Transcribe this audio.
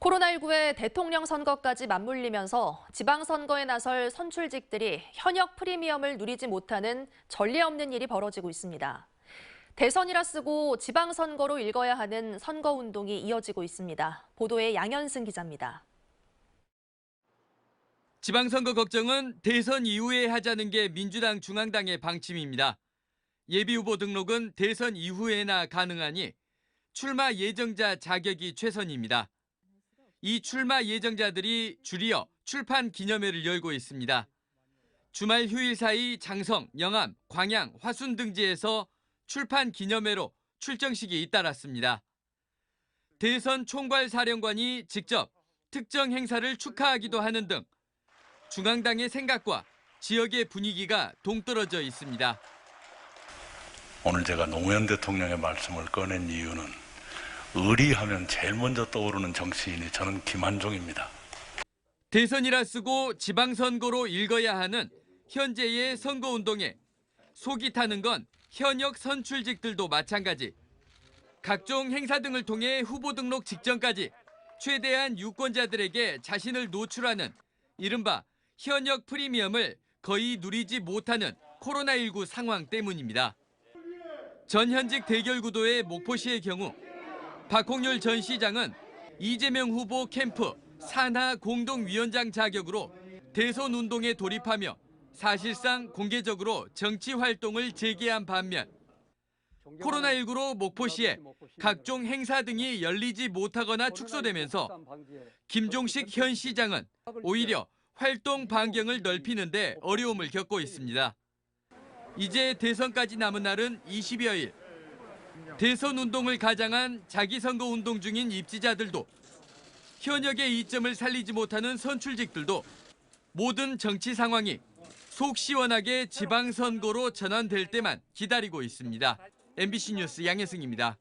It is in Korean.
코로나19의 대통령 선거까지 맞물리면서 지방선거에 나설 선출직들이 현역 프리미엄을 누리지 못하는 전례 없는 일이 벌어지고 있습니다. 대선이라 쓰고 지방선거로 읽어야 하는 선거운동이 이어지고 있습니다. 보도에 양현승 기자입니다. 지방선거 걱정은 대선 이후에 하자는 게 민주당 중앙당의 방침입니다. 예비후보 등록은 대선 이후에나 가능하니 출마 예정자 자격이 최선입니다. 이 출마 예정자들이 줄이어 출판 기념회를 열고 있습니다. 주말 휴일 사이 장성, 영암, 광양, 화순 등지에서 출판 기념회로 출정식이 잇따랐습니다. 대선 총괄 사령관이 직접 특정 행사를 축하하기도 하는 등 중앙당의 생각과 지역의 분위기가 동떨어져 있습니다. 오늘 제가 노무현 대통령의 말씀을 꺼낸 이유는 의리하면 제일 먼저 떠오르는 정치인이 저는 김한종입니다. 대선이라 쓰고 지방선거로 읽어야 하는 현재의 선거운동에 속이 타는 건 현역 선출직들도 마찬가지. 각종 행사 등을 통해 후보 등록 직전까지 최대한 유권자들에게 자신을 노출하는 이른바 현역 프리미엄을 거의 누리지 못하는 코로나19 상황 때문입니다. 전현직 대결 구도의 목포시의 경우 박홍렬 전 시장은 이재명 후보 캠프 산하 공동위원장 자격으로 대선 운동에 돌입하며 사실상 공개적으로 정치 활동을 재개한 반면 코로나19로 목포시에 각종 행사 등이 열리지 못하거나 축소되면서 김종식 현 시장은 오히려 활동 반경을 넓히는데 어려움을 겪고 있습니다. 이제 대선까지 남은 날은 20여일. 대선 운동을 가장한 자기 선거 운동 중인 입지자들도 현역의 이점을 살리지 못하는 선출직들도 모든 정치 상황이 속 시원하게 지방선거로 전환될 때만 기다리고 있습니다. MBC 뉴스 양혜승입니다.